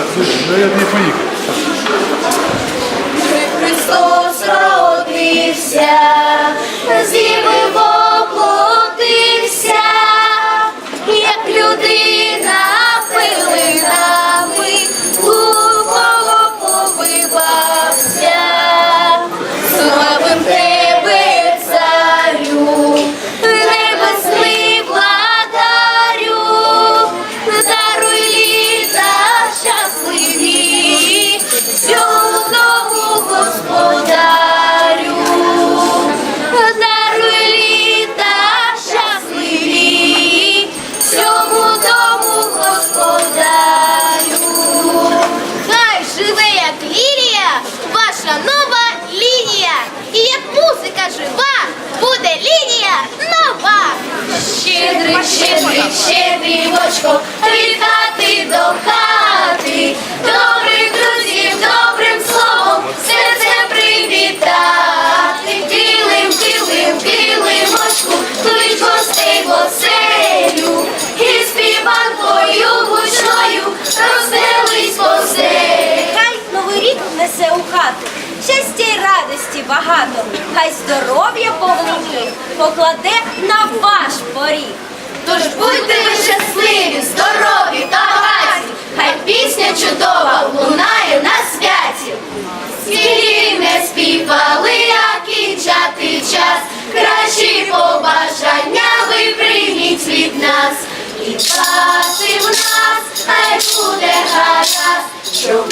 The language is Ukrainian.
Так, слушай, ну я не поїхав. Христос родився, наша нова лінія. І як музика жива, буде лінія нова. Щедрий, щедрий, щедрівочко, твій багато, хай здоров'я повноту покладе на ваш поріг. Тож будьте ви щасливі, здорові та багаті, хай пісня чудова лунає на святі. Скільки не співали, а кінчати час, кращі побажання ви прийміть від нас. І хати в нас хай буде гаразд, щоб